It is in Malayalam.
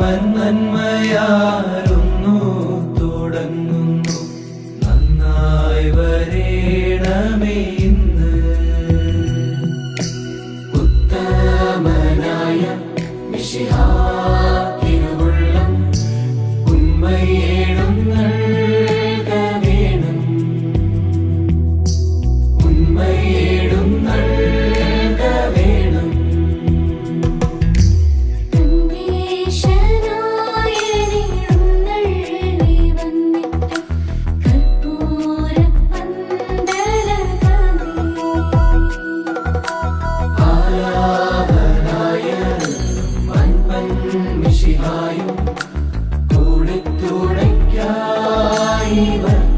നന്മയാലൊന്നു തുടങ്ങുന്നു. നന്നായി വരേണമേ ഇന്ന്. ഉത്തമനായ മിശിഹാ You.